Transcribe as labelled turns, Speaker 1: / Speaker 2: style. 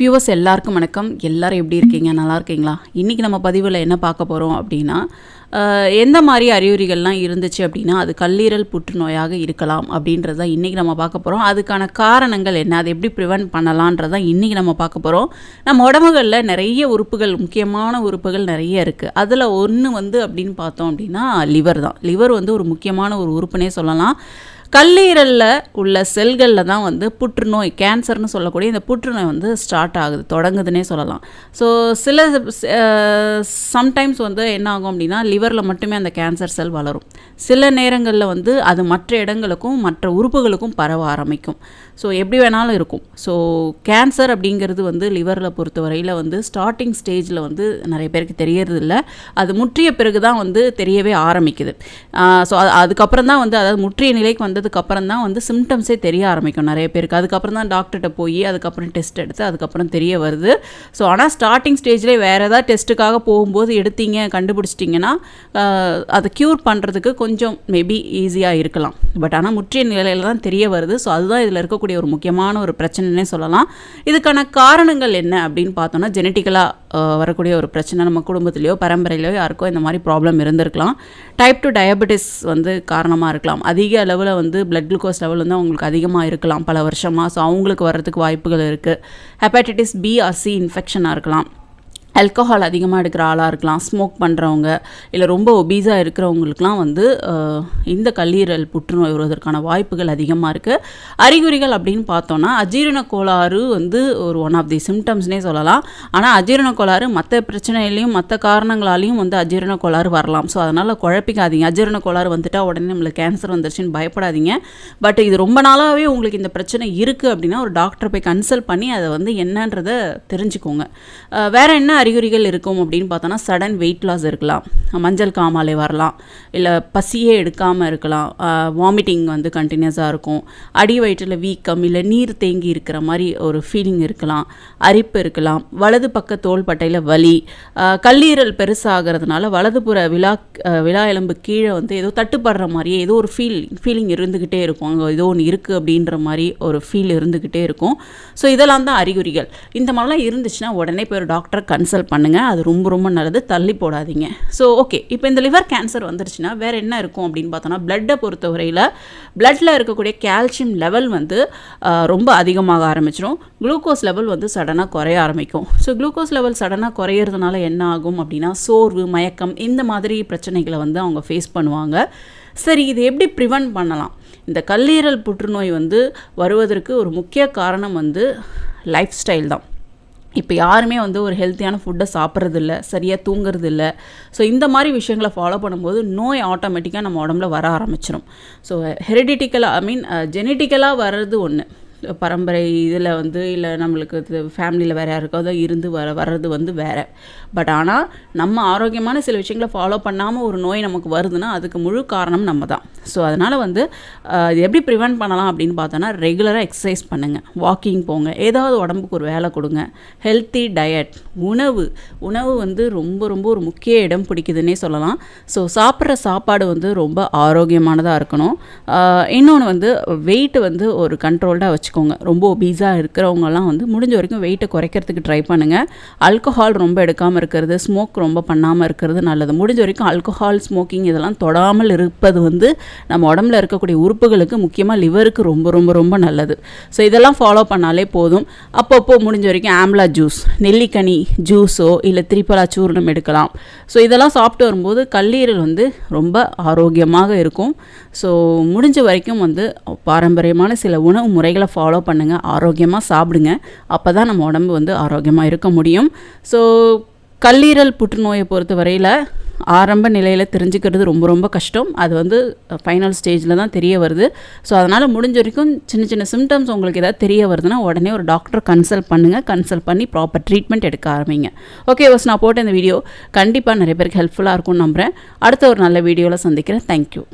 Speaker 1: viewers எல்லாருக்கும் வணக்கம் எல்லோரும் எப்படி இருக்கீங்க நல்லா இருக்கீங்களா இன்றைக்கி நம்ம பதிவில் என்ன பார்க்க போகிறோம் அப்படின்னா எந்த மாதிரி அறிகுறிகள்லாம் இருந்துச்சு அப்படின்னா அது கல்லீரல் புற்றுநோயாக இருக்கலாம் அப்படின்றது தான் இன்றைக்கி நம்ம பார்க்க போகிறோம் அதுக்கான காரணங்கள் என்ன அதை எப்படி ப்ரிவெண்ட் பண்ணலான்றது தான் இன்றைக்கி நம்ம பார்க்க போகிறோம் நம்ம உடம்புகளில் நிறைய உறுப்புகள் முக்கியமான உறுப்புகள் நிறைய இருக்குது அதில் ஒன்று வந்து அப்படின்னு பார்த்தோம் அப்படின்னா லிவர் தான் லிவர் வந்து ஒரு முக்கியமான ஒரு உறுப்புனே சொல்லலாம் கல்லீரலில் உள்ள செல்களில் தான் வந்து புற்றுநோய் கேன்சர்னு சொல்லக்கூடிய இந்த புற்றுநோய் வந்து ஸ்டார்ட் ஆகுது தொடங்குதுன்னே சொல்லலாம் ஸோ சில சம்டைம்ஸ் வந்து என்ன ஆகும் அப்படின்னா லிவரில் மட்டுமே அந்த கேன்சர் செல் வளரும் சில நேரங்களில் வந்து அது மற்ற இடங்களுக்கும் மற்ற உறுப்புகளுக்கும் பரவ ஆரம்பிக்கும் ஸோ எப்படி வேணாலும் இருக்கும் ஸோ கேன்சர் அப்படிங்கிறது வந்து லிவரில் பொறுத்த வரையில் வந்து ஸ்டார்டிங் ஸ்டேஜில் வந்து நிறைய பேருக்கு தெரியறதில்ல அது முற்றிய பிறகு தான் வந்து தெரியவே ஆரம்பிக்குது ஸோ அதுக்கப்புறம் தான் வந்து அதாவது முற்றிய நிலைக்கு வந்து வந்ததுக்கு அப்புறம் தான் வந்து சிம்டம்ஸே தெரிய ஆரம்பிக்கும் நிறைய பேருக்கு அதுக்கப்புறம் தான் டாக்டர்கிட்ட போய் அதுக்கப்புறம் டெஸ்ட் எடுத்து அதுக்கப்புறம் தெரிய வருது ஸோ ஆனால் ஸ்டார்டிங் ஸ்டேஜ்லேயே வேறு ஏதாவது டெஸ்ட்டுக்காக போகும்போது எடுத்தீங்க கண்டுபிடிச்சிட்டிங்கன்னா அதை க்யூர் பண்ணுறதுக்கு கொஞ்சம் மேபி ஈஸியாக இருக்கலாம் பட் ஆனால் முற்றிய நிலையில் தான் தெரிய வருது ஸோ அதுதான் இதில் இருக்கக்கூடிய ஒரு முக்கியமான ஒரு பிரச்சனைனே சொல்லலாம் இதுக்கான காரணங்கள் என்ன அப்படின்னு பார்த்தோன்னா ஜெனட்டிக்கலாக வரக்கூடிய ஒரு பிரச்சனை நம்ம குடும்பத்திலையோ பரம்பரையிலையோ யாருக்கோ இந்த மாதிரி ப்ராப்ளம் இருந்திருக்கலாம் டைப் டூ டயபெட்டிஸ் வந்து காரணமாக இருக்கலாம் அதிக அளவில் வந்து பிளட் குளுக்கோஸ் லெவல் வந்து அவங்களுக்கு அதிகமாக இருக்கலாம் பல வருஷமாக ஸோ அவங்களுக்கு வர்றதுக்கு வாய்ப்புகள் இருக்குது ஹெப்படைட்டிஸ் பி ஆர் சி இன்ஃபெக்ஷனாக இருக்கலாம் ஆல்கஹால் அதிகமாக எடுக்கிற ஆளாக இருக்கலாம் ஸ்மோக் பண்ணுறவங்க இல்லை ரொம்ப ஒபீஸாக இருக்கிறவங்களுக்குலாம் வந்து இந்த கல்லீரல் புற்றுநோய் வருவதற்கான வாய்ப்புகள் அதிகமாக இருக்குது அறிகுறிகள் அப்படின்னு பார்த்தோன்னா அஜீரண கோளாறு வந்து ஒரு ஒன் ஆஃப் தி சிம்டம்ஸ்னே சொல்லலாம் ஆனால் அஜீரண கோளாறு மற்ற பிரச்சனையிலையும் மற்ற காரணங்களாலையும் வந்து அஜீரண கோளாறு வரலாம் ஸோ அதனால் குழப்பிக்காதீங்க அஜீரண கோளாறு வந்துட்டால் உடனே நம்மளுக்கு கேன்சர் வந்துருச்சுன்னு பயப்படாதீங்க பட் இது ரொம்ப நாளாகவே உங்களுக்கு இந்த பிரச்சனை இருக்குது அப்படின்னா ஒரு டாக்டரை போய் கன்சல்ட் பண்ணி அதை வந்து என்னன்றதை தெரிஞ்சுக்கோங்க வேறு என்ன அறிகுறிகள் இருக்கும் அப்படின்னு பார்த்தோன்னா சடன் வெயிட் லாஸ் இருக்கலாம் மஞ்சள் காமாலை வரலாம் இல்லை பசியே எடுக்காமல் இருக்கலாம் வாமிட்டிங் வந்து கண்டினியூஸாக இருக்கும் அடி வயிற்றில் வீக்கம் இல்லை நீர் தேங்கி இருக்கிற மாதிரி ஒரு ஃபீலிங் இருக்கலாம் அரிப்பு இருக்கலாம் வலது பக்க தோள்பட்டையில் வலி கல்லீரல் பெருசாகிறதுனால வலதுபுற விழா விழா எலும்பு கீழே வந்து ஏதோ தட்டுப்படுற மாதிரியே ஏதோ ஒரு ஃபீல் ஃபீலிங் இருந்துக்கிட்டே இருக்கும் அங்கே ஏதோ ஒன்று இருக்குது அப்படின்ற மாதிரி ஒரு ஃபீல் இருந்துக்கிட்டே இருக்கும் ஸோ இதெல்லாம் தான் அறிகுறிகள் இந்த மாதிரிலாம் இருந்துச்சுன்னா உடனே போய் டாக்டர் கன்சல்ட் கேன்சல் பண்ணுங்கள் அது ரொம்ப ரொம்ப நல்லது தள்ளி போடாதீங்க ஸோ ஓகே இப்போ இந்த லிவர் கேன்சர் வந்துருச்சுன்னா வேறு என்ன இருக்கும் அப்படின்னு பார்த்தோன்னா பிளட்டை பொறுத்தவரையில் பிளட்டில் இருக்கக்கூடிய கால்சியம் லெவல் வந்து ரொம்ப அதிகமாக ஆரம்பிச்சிடும் குளுக்கோஸ் லெவல் வந்து சடனாக குறைய ஆரம்பிக்கும் ஸோ குளுக்கோஸ் லெவல் சடனாக குறையிறதுனால என்ன ஆகும் அப்படின்னா சோர்வு மயக்கம் இந்த மாதிரி பிரச்சனைகளை வந்து அவங்க ஃபேஸ் பண்ணுவாங்க சரி இது எப்படி ப்ரிவெண்ட் பண்ணலாம் இந்த கல்லீரல் புற்றுநோய் வந்து வருவதற்கு ஒரு முக்கிய காரணம் வந்து லைஃப் ஸ்டைல் தான் இப்போ யாருமே வந்து ஒரு ஹெல்த்தியான ஃபுட்டை சாப்பிட்றதில்ல சரியாக தூங்குறது இல்லை ஸோ இந்த மாதிரி விஷயங்களை ஃபாலோ பண்ணும்போது நோய் ஆட்டோமேட்டிக்காக நம்ம உடம்புல வர ஆரம்பிச்சிடும் ஸோ ஹெரிடிட்டிக்கலாக ஐ மீன் ஜெனட்டிக்கலாக வர்றது ஒன்று பரம்பரை இதில் வந்து இல்லை நம்மளுக்கு இது ஃபேமிலியில் வேறு யாருக்கோ அதை இருந்து வர வர்றது வந்து வேறு பட் ஆனால் நம்ம ஆரோக்கியமான சில விஷயங்களை ஃபாலோ பண்ணாமல் ஒரு நோய் நமக்கு வருதுன்னா அதுக்கு முழு காரணம் நம்ம தான் ஸோ அதனால் வந்து இது எப்படி ப்ரிவெண்ட் பண்ணலாம் அப்படின்னு பார்த்தோன்னா ரெகுலராக எக்ஸசைஸ் பண்ணுங்கள் வாக்கிங் போங்க ஏதாவது உடம்புக்கு ஒரு வேலை கொடுங்க ஹெல்த்தி டயட் உணவு உணவு வந்து ரொம்ப ரொம்ப ஒரு முக்கிய இடம் பிடிக்குதுன்னே சொல்லலாம் ஸோ சாப்பிட்ற சாப்பாடு வந்து ரொம்ப ஆரோக்கியமானதாக இருக்கணும் இன்னொன்று வந்து வெயிட்டு வந்து ஒரு கண்ட்ரோல்டாக வச்சுக்கோங்க ரொம்ப ஒபீஸாக இருக்கிறவங்கலாம் வந்து முடிஞ்ச வரைக்கும் வெயிட்டை குறைக்கிறதுக்கு ட்ரை பண்ணுங்கள் அல்கோஹால் ரொம்ப எடுக்காமல் இருக்கிறது ஸ்மோக் ரொம்ப பண்ணாமல் இருக்கிறது நல்லது முடிஞ்ச வரைக்கும் அல்கோஹால் ஸ்மோக்கிங் இதெல்லாம் தொடாமல் இருப்பது வந்து நம்ம உடம்புல இருக்கக்கூடிய உறுப்புகளுக்கு முக்கியமாக லிவருக்கு ரொம்ப ரொம்ப ரொம்ப நல்லது ஸோ இதெல்லாம் ஃபாலோ பண்ணாலே போதும் அப்பப்போ முடிஞ்ச வரைக்கும் ஆம்லா ஜூஸ் நெல்லிக்கனி ஜூஸோ இல்லை திரிப்பலா சூர்ணம் எடுக்கலாம் ஸோ இதெல்லாம் சாப்பிட்டு வரும்போது கல்லீரல் வந்து ரொம்ப ஆரோக்கியமாக இருக்கும் ஸோ முடிஞ்ச வரைக்கும் வந்து பாரம்பரியமான சில உணவு முறைகளை ஃபாலோ பண்ணுங்கள் ஆரோக்கியமாக சாப்பிடுங்க அப்போ தான் நம்ம உடம்பு வந்து ஆரோக்கியமாக இருக்க முடியும் ஸோ கல்லீரல் புற்றுநோயை பொறுத்த வரையில் ஆரம்ப நிலையில் தெரிஞ்சுக்கிறது ரொம்ப ரொம்ப கஷ்டம் அது வந்து ஃபைனல் ஸ்டேஜில் தான் தெரிய வருது ஸோ அதனால் முடிஞ்ச வரைக்கும் சின்ன சின்ன சிம்டம்ஸ் உங்களுக்கு எதாவது தெரிய வருதுன்னா உடனே ஒரு டாக்டர் கன்சல்ட் பண்ணுங்கள் கன்சல்ட் பண்ணி ப்ராப்பர் ட்ரீட்மெண்ட் எடுக்க ஆரம்பிங்க ஓகே வாஸ் நான் போட்ட இந்த வீடியோ கண்டிப்பாக நிறைய பேருக்கு ஹெல்ப்ஃபுல்லாக இருக்கும்னு நம்புகிறேன் அடுத்த ஒரு நல்ல வீடியோவில் சந்திக்கிறேன் தேங்க்யூ